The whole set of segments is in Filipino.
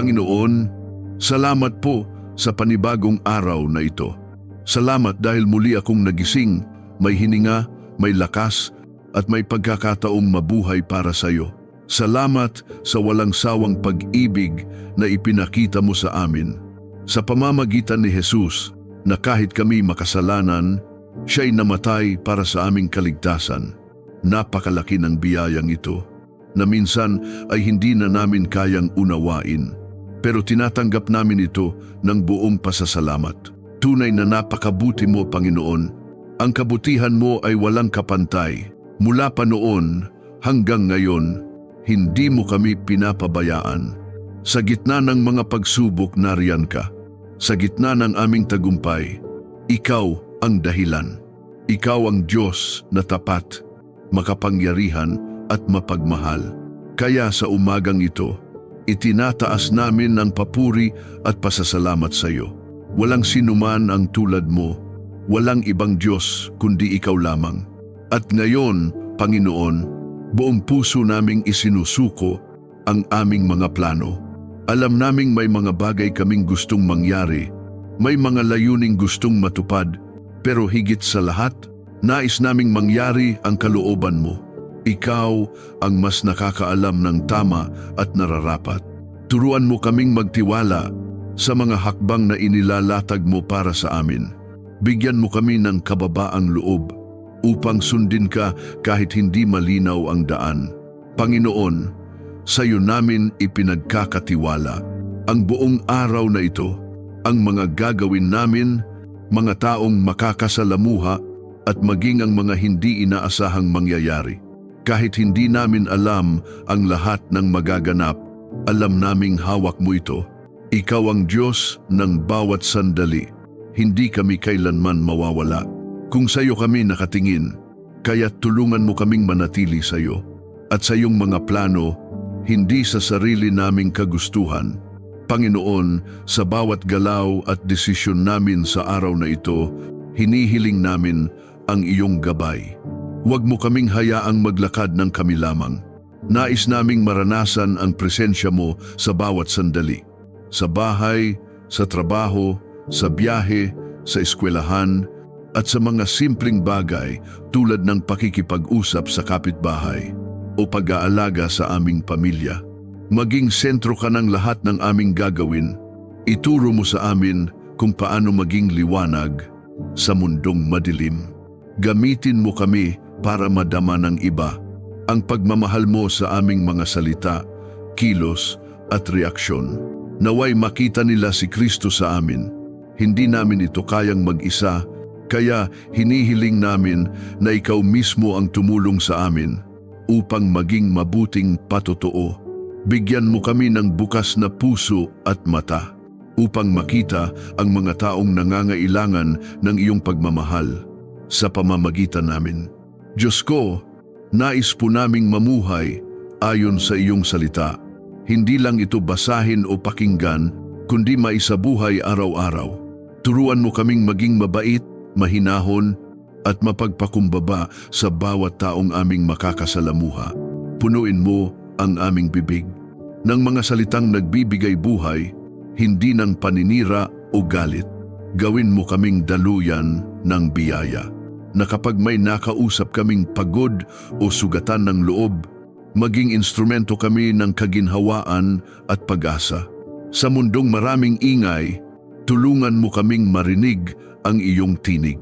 Panginoon, salamat po sa panibagong araw na ito. Salamat dahil muli akong nagising, may hininga, may lakas, at may pagkakataong mabuhay para sa iyo. Salamat sa walang sawang pag-ibig na ipinakita mo sa amin. Sa pamamagitan ni Jesus, na kahit kami makasalanan, siya'y namatay para sa aming kaligtasan. Napakalaki ng biyayang ito, na minsan ay hindi na namin kayang unawain. Pero tinatanggap namin ito ng buong pasasalamat. Tunay na napakabuti mo, Panginoon. Ang kabutihan mo ay walang kapantay. Mula pa noon hanggang ngayon, hindi mo kami pinapabayaan. Sa gitna ng mga pagsubok nariyan ka. Sa gitna ng aming tagumpay, ikaw ang dahilan. Ikaw ang Diyos na tapat, makapangyarihan at mapagmahal. Kaya sa umagang ito, itinataas namin ang papuri at pasasalamat sa iyo. Walang sinuman ang tulad mo, walang ibang Diyos kundi ikaw lamang. At ngayon, Panginoon, buong puso naming isinusuko ang aming mga plano. Alam naming may mga bagay kaming gustong mangyari, may mga layuning gustong matupad, pero higit sa lahat, nais naming mangyari ang kalooban mo. Ikaw ang mas nakakaalam ng tama at nararapat. Turuan mo kaming magtiwala sa mga hakbang na inilalatag mo para sa amin. Bigyan mo kami ng kababaang loob upang sundin ka kahit hindi malinaw ang daan. Panginoon, sa iyo namin ipinagkakatiwala ang buong araw na ito, ang mga gagawin namin, mga taong makakasalamuha at maging ang mga hindi inaasahang mangyayari. Kahit hindi namin alam ang lahat ng magaganap, alam naming hawak mo ito. Ikaw ang Diyos ng bawat sandali. Hindi kami kailanman mawawala. Kung sa iyo kami nakatingin, kaya tulungan mo kaming manatili sa iyo at sa iyong mga plano, hindi sa sarili naming kagustuhan. Panginoon, sa bawat galaw at desisyon namin sa araw na ito, hinihiling namin ang iyong gabay. Huwag mo kaming hayaang maglakad ng kami lamang. Nais naming maranasan ang presensya mo sa bawat sandali. Sa bahay, sa trabaho, sa biyahe, sa eskwelahan, at sa mga simpleng bagay tulad ng pakikipag-usap sa kapitbahay o pag-aalaga sa aming pamilya. Maging sentro ka ng lahat ng aming gagawin. Ituro mo sa amin kung paano maging liwanag sa mundong madilim. Gamitin mo kami para madama ng iba ang pagmamahal mo sa aming mga salita, kilos at reaksyon. Naway makita nila si Kristo sa amin. Hindi namin ito kayang mag-isa, kaya hinihiling namin na ikaw mismo ang tumulong sa amin upang maging mabuting patotoo. Bigyan mo kami ng bukas na puso at mata upang makita ang mga taong nangangailangan ng iyong pagmamahal sa pamamagitan namin. Diyos ko, nais po naming mamuhay ayon sa iyong salita. Hindi lang ito basahin o pakinggan, kundi maisabuhay araw-araw. Turuan mo kaming maging mabait, mahinahon, at mapagpakumbaba sa bawat taong aming makakasalamuha. Punuin mo ang aming bibig ng mga salitang nagbibigay buhay, hindi ng paninira o galit. Gawin mo kaming daluyan ng biyaya na kapag may nakausap kaming pagod o sugatan ng loob, maging instrumento kami ng kaginhawaan at pag-asa. Sa mundong maraming ingay, tulungan mo kaming marinig ang iyong tinig.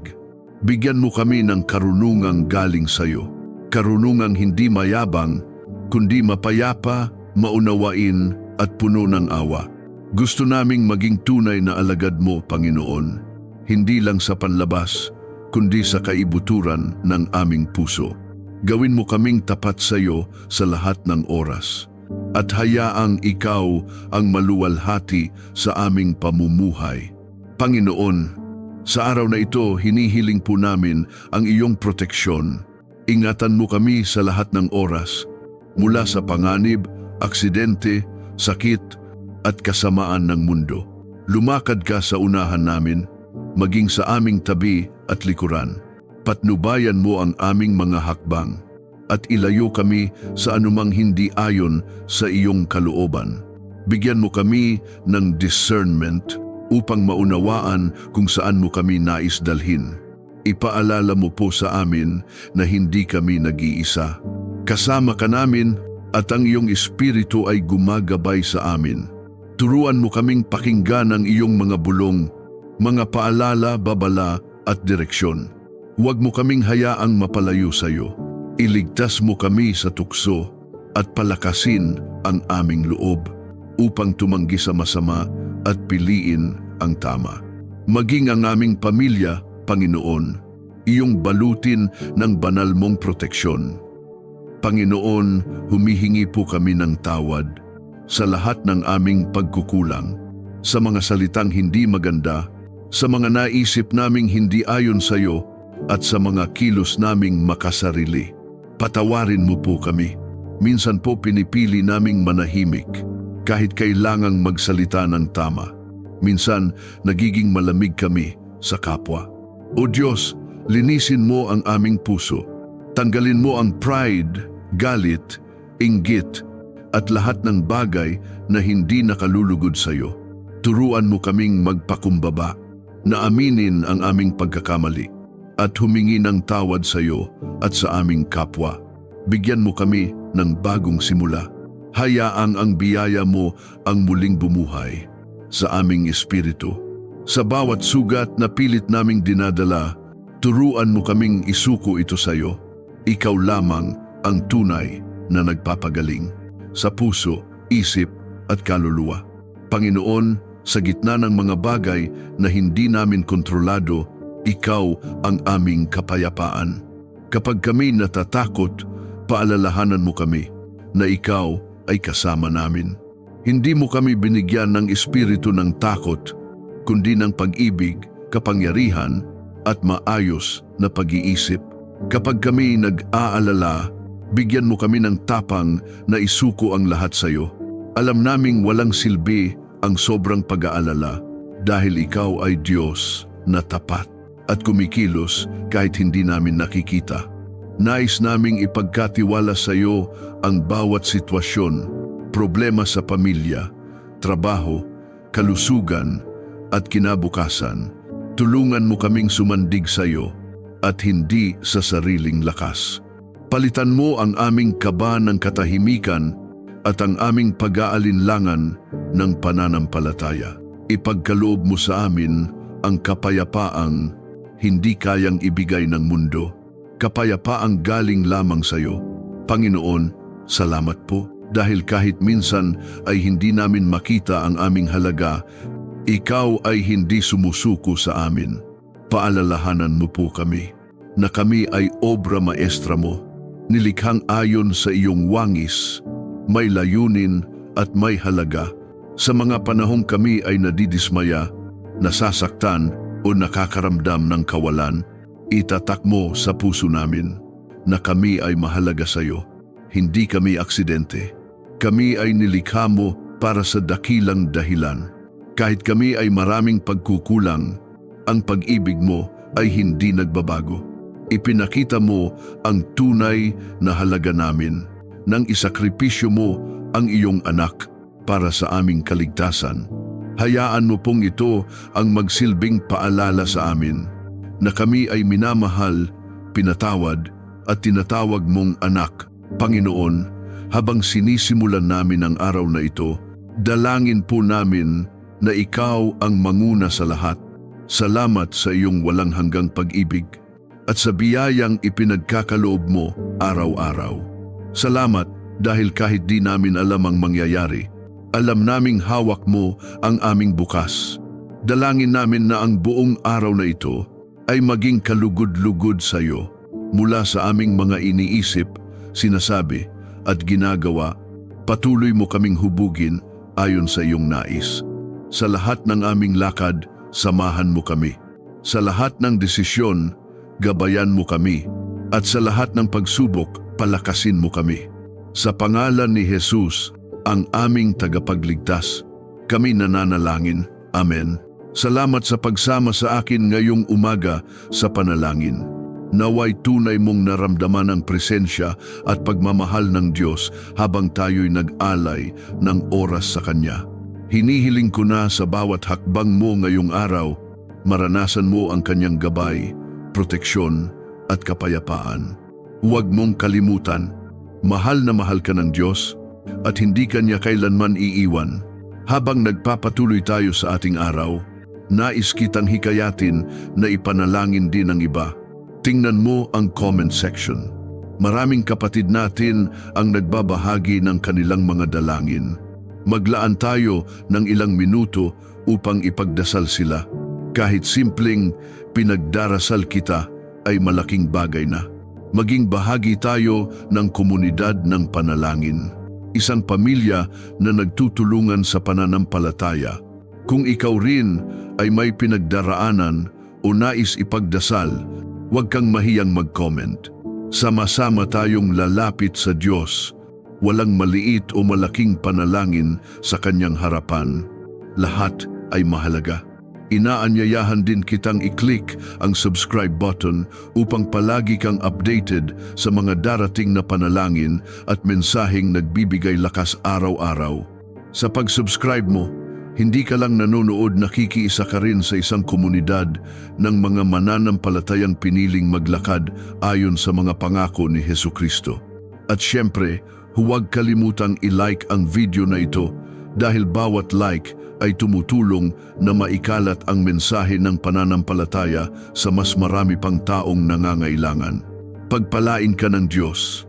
Bigyan mo kami ng karunungang galing sa iyo. Karunungang hindi mayabang, kundi mapayapa, maunawain at puno ng awa. Gusto naming maging tunay na alagad mo, Panginoon, hindi lang sa panlabas, kundi sa kaibuturan ng aming puso. Gawin mo kaming tapat sa iyo sa lahat ng oras at hayaang ikaw ang maluwalhati sa aming pamumuhay. Panginoon, sa araw na ito hinihiling po namin ang iyong proteksyon. Ingatan mo kami sa lahat ng oras, mula sa panganib, aksidente, sakit at kasamaan ng mundo. Lumakad ka sa unahan namin, maging sa aming tabi at likuran. Patnubayan mo ang aming mga hakbang at ilayo kami sa anumang hindi ayon sa iyong kalooban. Bigyan mo kami ng discernment upang maunawaan kung saan mo kami nais dalhin. Ipaalala mo po sa amin na hindi kami nag-iisa. Kasama ka namin at ang iyong espiritu ay gumagabay sa amin. Turuan mo kaming pakinggan ang iyong mga bulong, mga paalala, babala at direksyon. Huwag mo kaming hayaang mapalayo sa iyo. Iligtas mo kami sa tukso at palakasin ang aming loob upang tumanggi sa masama at piliin ang tama. Maging ang aming pamilya, Panginoon, iyong balutin ng banal mong proteksyon. Panginoon, humihingi po kami ng tawad sa lahat ng aming pagkukulang, sa mga salitang hindi maganda, sa mga naisip naming hindi ayon sa iyo, at sa mga kilos naming makasarili. Patawarin mo po kami. Minsan po pinipili naming manahimik, kahit kailangang magsalita ng tama. Minsan nagiging malamig kami sa kapwa. O Diyos, linisin mo ang aming puso. Tanggalin mo ang pride, galit, inggit, at lahat ng bagay na hindi nakalulugod sa iyo. Turuan mo kaming magpakumbaba, na aminin ang aming pagkakamali, at humingi ng tawad sa iyo at sa aming kapwa. Bigyan mo kami ng bagong simula. Hayaang ang biyaya mo ang muling bumuhay sa aming espiritu. Sa bawat sugat na pilit naming dinadala, turuan mo kaming isuko ito sa iyo. Ikaw lamang ang tunay na nagpapagaling sa puso, isip at kaluluwa. Panginoon, sa gitna ng mga bagay na hindi namin kontrolado, ikaw ang aming kapayapaan. Kapag kami natatakot, paalalahanan mo kami na ikaw ay kasama namin. Hindi mo kami binigyan ng espiritu ng takot, kundi ng pag-ibig, kapangyarihan at maayos na pag-iisip. Kapag kami nag-aalala, bigyan mo kami ng tapang na isuko ang lahat sa iyo. Alam naming walang silbi ang sobrang pag-aalala dahil ikaw ay Diyos na tapat at kumikilos kahit hindi namin nakikita. Nais naming ipagkatiwala sa iyo ang bawat sitwasyon, problema sa pamilya, trabaho, kalusugan at kinabukasan. Tulungan mo kaming sumandig sa iyo at hindi sa sariling lakas. Palitan mo ang aming kaba ng katahimikan at ang aming pag-aalinlangan ng pananampalataya. Ipagkaloob mo sa amin ang kapayapaang hindi kayang ibigay ng mundo. Kapayapaang galing lamang sa iyo. Panginoon, salamat po dahil kahit minsan ay hindi namin makita ang aming halaga, ikaw ay hindi sumusuko sa amin. Paalalahanan mo po kami na kami ay obra maestra mo, nilikhang ayon sa iyong wangis, may layunin at may halaga. Sa mga panahong kami ay nadidismaya, nasasaktan o nakakaramdam ng kawalan, itatak mo sa puso namin na kami ay mahalaga sa iyo. Hindi kami aksidente. Kami ay nilikha mo para sa dakilang dahilan. Kahit kami ay maraming pagkukulang, ang pag-ibig mo ay hindi nagbabago. Ipinakita mo ang tunay na halaga namin nang isakripisyo mo ang iyong anak para sa aming kaligtasan. Hayaan mo pong ito ang magsilbing paalala sa amin na kami ay minamahal, pinatawad at tinatawag mong anak, Panginoon, habang sinisimulan namin ang araw na ito, dalangin po namin na ikaw ang manguna sa lahat. Salamat sa iyong walang hanggang pag-ibig at sa biyayang ipinagkakaloob mo araw-araw. Salamat dahil kahit di namin alam ang mangyayari, alam naming hawak mo ang aming bukas. Dalangin namin na ang buong araw na ito ay maging kalugod-lugod sa iyo mula sa aming mga iniisip, sinasabi at ginagawa. Patuloy mo kaming hubugin ayon sa iyong nais. Sa lahat ng aming lakad, samahan mo kami. Sa lahat ng desisyon, gabayan mo kami. At sa lahat ng pagsubok, palakasin mo kami. Sa pangalan ni Jesus, ang aming tagapagligtas. Kami nananalangin. Amen. Salamat sa pagsama sa akin ngayong umaga sa panalangin. Naway tunay mong naramdaman ang presensya at pagmamahal ng Diyos habang tayo'y nag-alay ng oras sa Kanya. Hinihiling ko na sa bawat hakbang mo ngayong araw, maranasan mo ang Kanyang gabay, proteksyon at kapayapaan. Huwag mong kalimutan, mahal na mahal ka ng Diyos at hindi Kanya kailanman iiwan. Habang nagpapatuloy tayo sa ating araw, nais kitang hikayatin na ipanalangin din ang iba. Tingnan mo ang comment section. Maraming kapatid natin ang nagbabahagi ng kanilang mga dalangin. Maglaan tayo ng ilang minuto upang ipagdasal sila. Kahit simpleng pinagdarasal kita ay malaking bagay na. Maging bahagi tayo ng komunidad ng panalangin. Isang pamilya na nagtutulungan sa pananampalataya. Kung ikaw rin ay may pinagdaraanan o nais ipagdasal, huwag kang mahiyang mag-comment. Sama-sama tayong lalapit sa Diyos. Walang maliit o malaking panalangin sa Kanyang harapan. Lahat ay mahalaga. Inaanyayahan din kitang i-click ang subscribe button upang palagi kang updated sa mga darating na panalangin at mensaheng nagbibigay lakas araw-araw. Sa pag-subscribe mo, hindi ka lang nanonood nakikiisa ka rin sa isang komunidad ng mga mananampalatayang piniling maglakad ayon sa mga pangako ni Heso Kristo. At syempre, huwag kalimutang i-like ang video na ito dahil bawat like ay tumutulong na maikalat ang mensahe ng pananampalataya sa mas marami pang taong nangangailangan. Pagpalain ka ng Diyos.